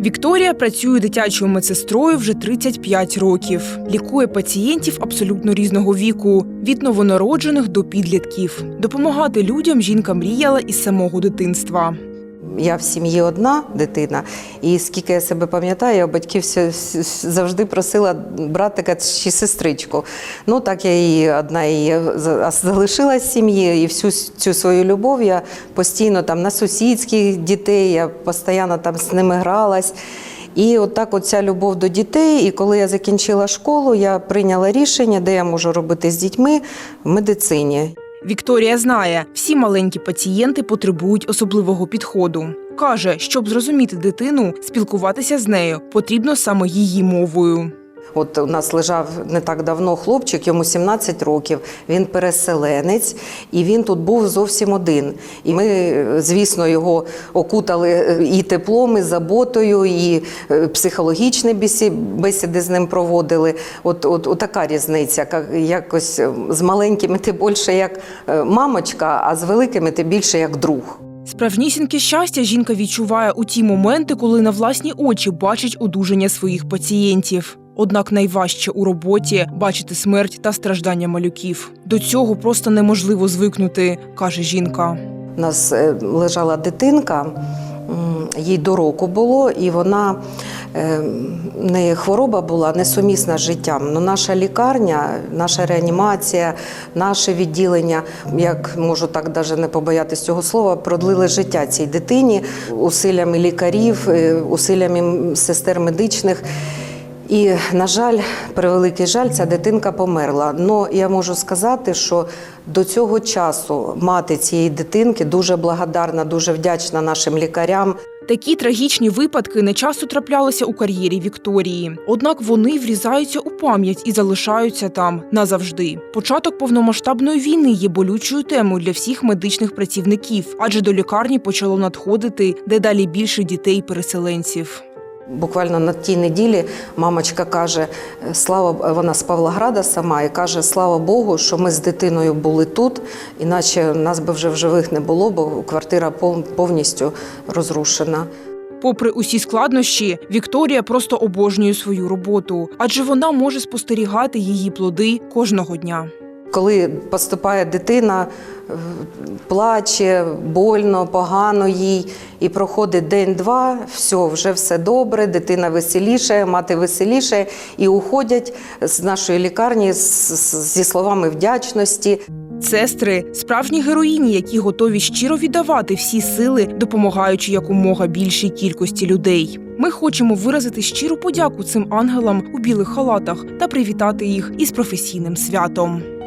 Вікторія працює дитячою медсестрою вже 35 років. Лікує пацієнтів абсолютно різного віку від новонароджених до підлітків. Допомагати людям жінка мріяла із самого дитинства. Я в сім'ї одна дитина, і скільки я себе пам'ятаю, я батьків завжди просила братика чи сестричку. Ну так я і одна і за- залишилась в сім'ї, і всю цю свою любов я постійно там на сусідських дітей, я постійно там з ними гралась. І от так от ця любов до дітей. І коли я закінчила школу, я прийняла рішення, де я можу робити з дітьми в медицині. Вікторія знає, всі маленькі пацієнти потребують особливого підходу. Каже, щоб зрозуміти дитину, спілкуватися з нею потрібно саме її мовою. От у нас лежав не так давно хлопчик, йому 17 років. Він переселенець, і він тут був зовсім один. І ми, звісно, його окутали е, і теплом, і заботою, і е, психологічні бесі- бесіди з ним проводили. От, от, от така різниця. Якось е, з маленькими ти більше як мамочка, а з великими ти більше як друг. Справжнісіньке щастя жінка відчуває у ті моменти, коли на власні очі бачить одужання своїх пацієнтів. Однак найважче у роботі бачити смерть та страждання малюків. До цього просто неможливо звикнути, каже жінка. У нас е, лежала дитинка, їй до року було, і вона е, в неї хвороба була несумісна з життям. Ну, наша лікарня, наша реанімація, наше відділення, як можу так даже не побоятися цього слова, продлили життя цій дитині усиллями лікарів, е, усиллями сестер медичних. І, на жаль, превеликий жаль, ця дитинка померла. Но я можу сказати, що до цього часу мати цієї дитинки дуже благодарна, дуже вдячна нашим лікарям. Такі трагічні випадки не часто траплялися у кар'єрі Вікторії. Однак вони врізаються у пам'ять і залишаються там назавжди. Початок повномасштабної війни є болючою темою для всіх медичних працівників, адже до лікарні почало надходити дедалі більше дітей-переселенців. Буквально на тій неділі мамочка каже: Слава вона з Павлограда сама і каже: Слава Богу, що ми з дитиною були тут, іначе нас би вже в живих не було, бо квартира пов- повністю розрушена. Попри усі складнощі, Вікторія просто обожнює свою роботу, адже вона може спостерігати її плоди кожного дня. Коли поступає дитина, е, плаче, больно, погано їй, і проходить день-два, все, вже все добре, дитина веселіше, мати веселіше, і уходять з нашої лікарні зі словами вдячності. Сестри справжні героїні, які готові щиро віддавати всі сили, допомагаючи якомога більшій кількості людей. Ми хочемо виразити щиру подяку цим ангелам у білих халатах та привітати їх із професійним святом.